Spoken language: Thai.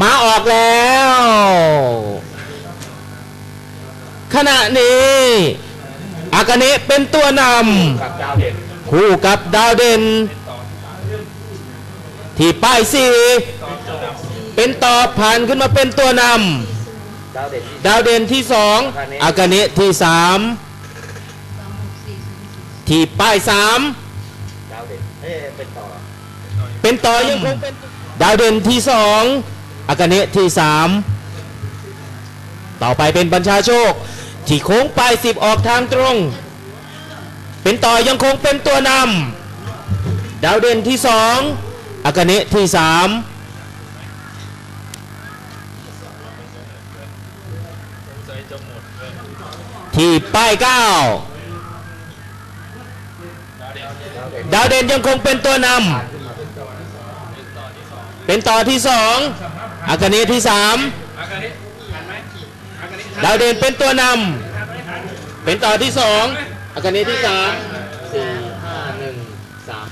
มาออกแล้ว ขณะนี้อากาเนะเป็นตัวนกับดาวเด่นำคู่กับดาวเด่น ที่ป้ายสี่เป็นต่อผ่านขึ้นมาเป็นตัวนดาวเด่นที่ำดาวเด่นที่สองอากาเนะที่สามที่ป้ายสามดาวเด่นเอ้ยเป็นต่อเป็นต่อยังคงเป็นดาวเด่นที่สอง อากาเนะที่สามต่อไปเป็นบัญชาโชค ที่โค้งปลายสิบออกทางตรง เป็นต่อยังคงเป็นตัวนำดาวเด่นที่สองอากาเนะที่สามที่ป้ายเก้าดาวเด่นดาวเด่นยังคงเป็นตัวนำเป็นต่อที่สอง อากาเนะที่สามดาวเด่นเป็นตัวนำเป็นต่อที่สองอากาเนะที่สามสี่ห้าหนึ่งสาม